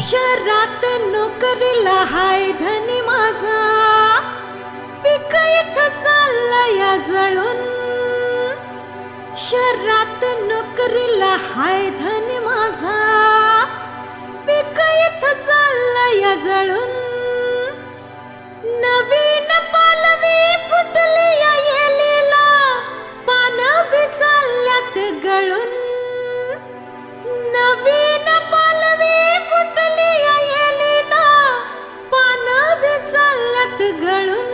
शहरात नोकरीला हाय धनी माझा. पिक इथं चालला जळून शहरात नोकरीला हाय चालल्यात गळून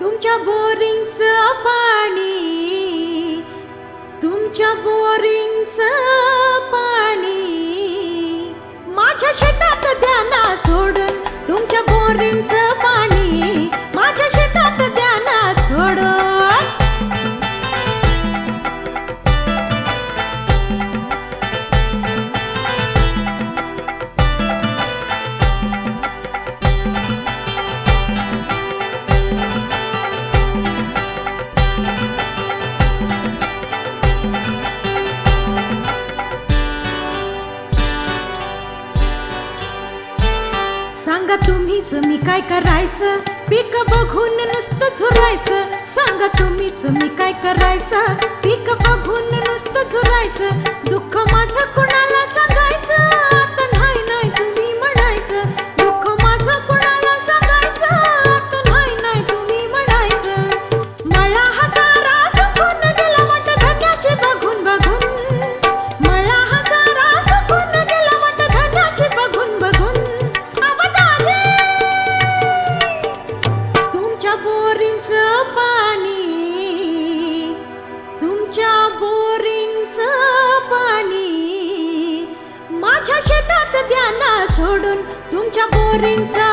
तुमच्या बोरिंगचं पाणी तुमच्या बोरिंगचं पाणी माझ्या शेतात तुम्हीच मी काय करायचं? पीक बघून नुसतं झुरायचं. सांगा तुम्हीच मी काय करायचं? पीक बघून नुसतं झुरायचं. दुःख माझं कुणाला सांगायचं? बोरिंगचं पाणी तुमच्या बोरिंगचं पाणी. माझ्या शेतात द्या ना सोडून तुमच्या बोरिंगचं